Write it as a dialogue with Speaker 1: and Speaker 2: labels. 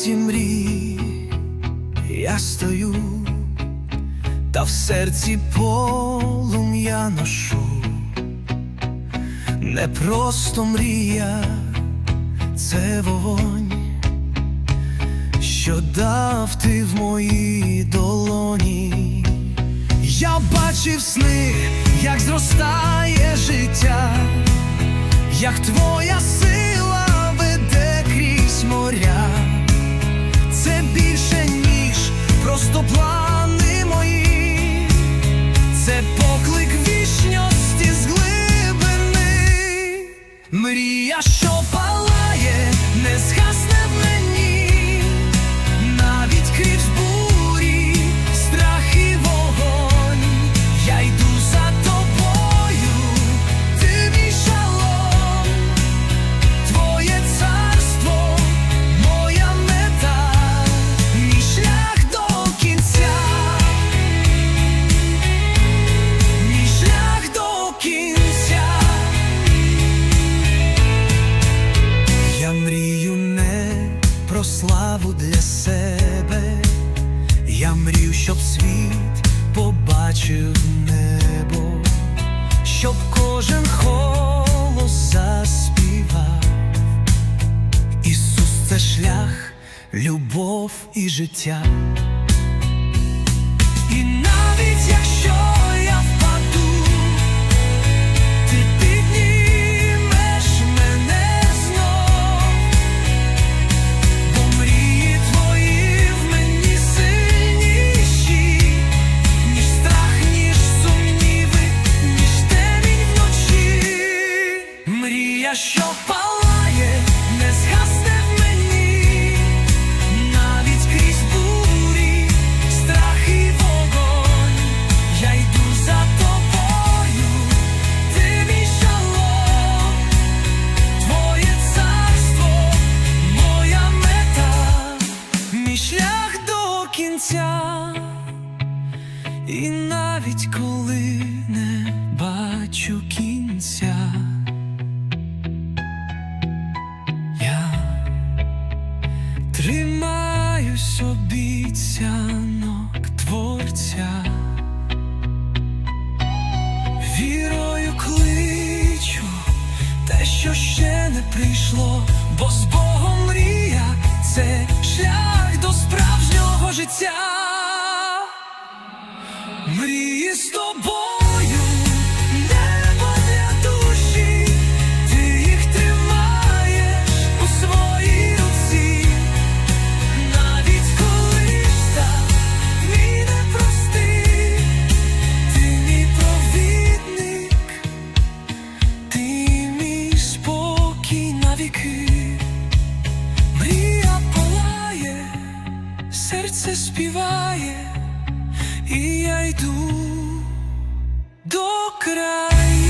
Speaker 1: світі мрій я стою, та в серці полум'я ношу, не просто мрія, це вогонь, що дав ти в моїй долоні. Я бачив сни, як зростає життя, як твоя сила. Мрія, що палає, не згасне для себе, я мрію, щоб світ побачив небо, щоб кожен голос заспівав. Ісус це шлях, любов і життя. І навіть якщо Що палає, не згасне в мені, навіть крізь бурі, страх і вогонь. Я йду за тобою, ти мій шалом, твоє царство, моя мета, мій шлях до кінця. І навіть коли не бачу кінця, тримаюсь обіцянок творця, вірою кличу те, що ще не прийшло, бо з Богом мрія це шлях до справжнього життя. Мрії з тобою, співає і я йду до краю.